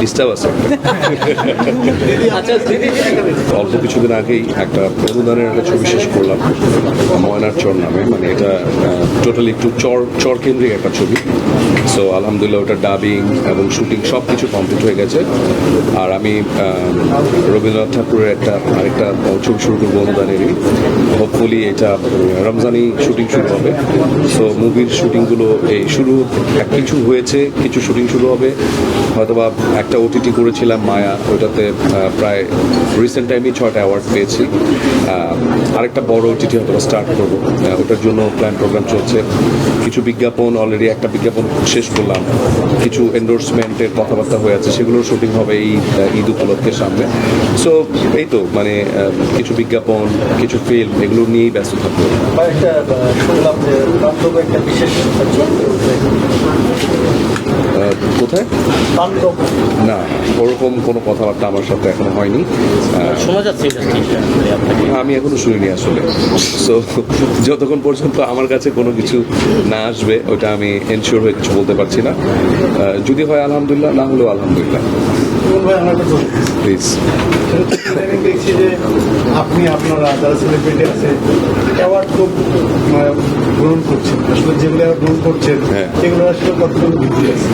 Disturb আছে। আচ্ছা অল্প কিছুদিন আগেই একটা অনুদানের একটা ছবি শেষ করলাম ময়নার চর নামে। মানে এটা টোটালি একটু চর চর কেন্দ্রিক একটা ছবি। সো আলহামদুলিল্লাহ ওটা ডাবিং এবং শুটিং সব কিছু কমপ্লিট হয়ে গেছে। আর আমি রবীন্দ্রনাথ ঠাকুরের একটা আরেকটা ছবি শুরু করব অনুদানেরই। হোপফুলি এটা রমজানি শুটিং শুরু হবে। সো মুভির শুটিংগুলো এই শুরু কিছু হয়েছে কিছু শুটিং শুরু হবে। হয়তোবা একটা ওটিটি করেছিলাম মায়া ওটাতে প্রায় রিসেন্ট টাইমই ছয়টা অ্যাওয়ার্ড পেয়েছি। আরেকটা বড় ওটিটি হয়তো স্টার্ট করব। ওটার জন্য প্ল্যান প্রোগ্রাম চলছে। কিছু বিজ্ঞাপন অলরেডি একটা বিজ্ঞাপন শেষ করলাম। কিছু এন্ডোর্সমেন্টের কথাবার্তা হয়ে আছে সেগুলোর শুটিং হবে এই ঈদ উপলক্ষের সামনে। সো এই তো মানে কিছু বিজ্ঞাপন কিছু ফিল্ম এগুলো নিয়েই ব্যস্ত থাকব। কোথায়? না ওরকম কোনো কথাবার্তা আমার সাথে এখনও হয়নি। শোনা যাচ্ছে আমি এখনও শুনিনি আসলে। সো যতক্ষণ পর্যন্ত আমার কাছে কোনো কিছু না আসবে ওটা আমি এনশিওর হয়ে কিছু বলতে পারছি না। যদি হয় আলহামদুলিল্লাহ না হলেও আলহামদুলিল্লাহ। প্লিজ আমি দেখছি যে আপনি আপনারা যারা সেলিব্রিটি আছে অ্যাওয়ার্ড খুব গ্রহণ করছেন আসলে যেগুলো গ্রহণ করছেন হ্যাঁ। এগুলো আসলে কতটুকু আছে?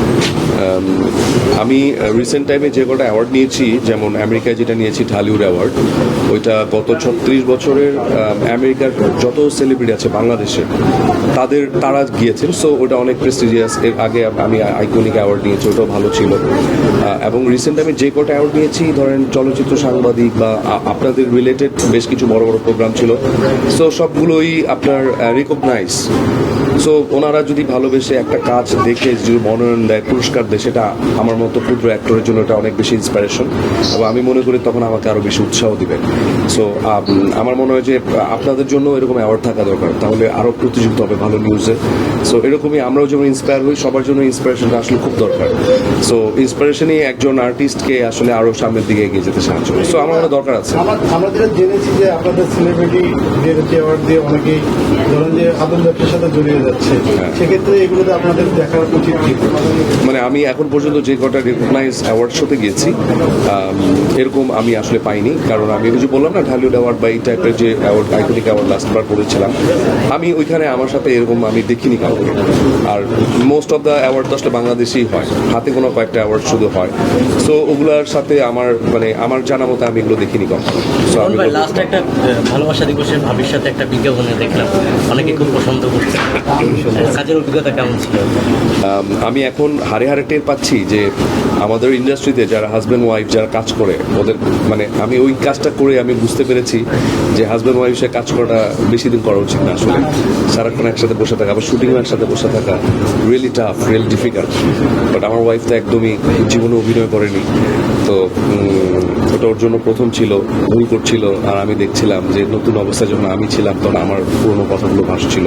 আমি রিসেন্ট টাইমে যে কটা অ্যাওয়ার্ড নিয়েছি যেমন আমেরিকায় যেটা নিয়েছি ঢালিউড অ্যাওয়ার্ড ওইটা গত ছত্রিশ বছরের আমেরিকার যত সেলিব্রিটি আছে বাংলাদেশে তাদের তারা গিয়েছেন সো ওটা অনেক প্রেস্টিজিয়াস এর আগে আমি আইকনিক অ্যাওয়ার্ড নিয়েছি ওটাও ভালো ছিল। এবং রিসেন্ট টাইমে যে কটা অ্যাওয়ার্ড নিয়েছি ধরেন চলচ্চিত্র সাংবাদিক বা আপনাদের রিলেটেড বেশ কিছু বড় বড় প্রোগ্রাম ছিল। সো সবগুলোই আপনার রিকগনাইজ সো ওনারা যদি ভালোবেসে একটা কাজ দেখে, যদি মনোনয়ন দেয়, পুরস্কার দেয়, সেটা আমার মতো ক্ষুদ্র অ্যাক্টরের জন্য এটা অনেক বেশি ইন্সপিরেশন এবং আমি মনে করি তখন আমাকে আরও বেশি উৎসাহ দিবে। সো আমার মনে হয় যে, আপনাদের জন্য এরকম অ্যাওয়ার্ড থাকা দরকার। তাহলে আরও প্রতিযোগিতা হবে ভালো নিউজে সো এরকমই আমরাও যেমন ইন্সপায়ার হই, সবার জন্য ইন্সপিরেশনটা আসলে খুব দরকার। সো ইন্সপিরেশনই একজন আর্টিস্টকে আসলে আরও সামনের দিকে এগিয়ে যেতে সাহায্য করে। সো আমার মনে দরকার আছে। আমার যেটা জেনেছি যে আপনাদের সেলিব্রিটি অ্যাওয়ার্ড দিয়ে অনেকেই ধরেন যে ব্যবসার সাথে জড়িয়ে যাচ্ছে। হ্যাঁ। সেক্ষেত্রে এগুলোতে আপনাদের দেখার উচিত মানে আমি এখন পর্যন্ত যে কটা রেকগনাইজ অ্যাওয়ার্ড শোতে গিয়েছি এরকম আমি আসলে পাইনি। কারণ আমি যে বললাম না ঢালিউড অ্যাওয়ার্ড বা এই টাইপের যে অ্যাওয়ার্ড আইকনিক অ্যাওয়ার্ড লাস্ট বার করেছিলাম আমি ওইখানে আমার সাথে এরকম আমি দেখিনি কাউকে। আর মোস্ট অফ দ্য অ্যাওয়ার্ড তো আসলে বাংলাদেশেই হয়। হাতে কোনো কয়েকটা অ্যাওয়ার্ড শুধু হয়। সো ওগুলার সাথে আমার মানে আমার জানা মতো আমি এগুলো দেখিনি কখনো। সো আমি লাস্ট একটা ভালোবাসা দিবসে ভাবির সাথে একটা বিজ্ঞাপনে দেখলাম। অনেকে খুব পছন্দ কাজের অভিজ্ঞতা কেমন ছিল? আমি এখন হারে হারে টের পাচ্ছি যে আমাদের ইন্ডাস্ট্রিতে যারা হাজব্যান্ড ওয়াইফ যারা কাজ করে, ওদের মানে আমি ওই কাজটা করে আমি বুঝতে পেরেছি যে হাজব্যান্ড ওয়াইফ সে কাজ করাটা বেশি দিন করা উচিত না আসলে। সারাক্ষণ একসাথে বসে থাকা, আবার শুটিংও একসাথে বসে থাকা really tough real difficult but আমার ওয়াইফ তো একদমই জীবনে অভিনয় করেনি। তো ওটা ওর জন্য প্রথম ছিল, ভুল করছিল, আর আমি দেখছিলাম যে নতুন অবস্থায় যখন আমি ছিলাম, তখন আমার পুরোনো কথাগুলো ভাসছিল।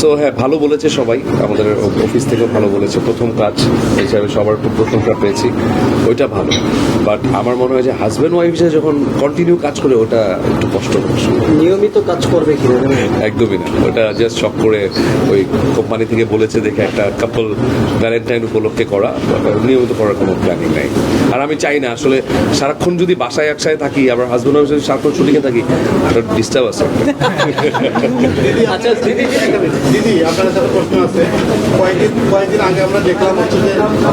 সো হ্যাঁ ভালো বলেছে সবাই। আমাদের অফিস থেকেও ভালো বলেছে। প্রথম কাজ হিসাবে সবার খুব প্রথমটা পেয়েছি। ওইটা ভালো। বাট আমার মনে হয় যে হাজব্যান্ড ওয়াইফ হিসেবে যখন কন্টিনিউ কাজ করে ওটা একটু কষ্ট নিয়মিত কাজ করবে কীভাবে একদমই না। ওটা জাস্ট শখ করে ওই কোম্পানি থেকে বলেছে দেখে একটা কাপল ভ্যালেন্টাইন উপলক্ষে করা। নিয়মিত করার কোনো প্ল্যানিং নাই। আর আমি চাই না আসলে সারাক্ষণ যদি বাসায় একসাথে থাকি আবার হাজব্যান্ড ওয়াইফ যদি সারাক্ষণ শুটিংয়ে থাকি একটা ডিস্টার্ব আছে আচ্ছা দিদি আপনার একটা প্রশ্ন আছে। কয়েকদিন কয়েকদিন আগে আমরা দেখলাম হচ্ছে যে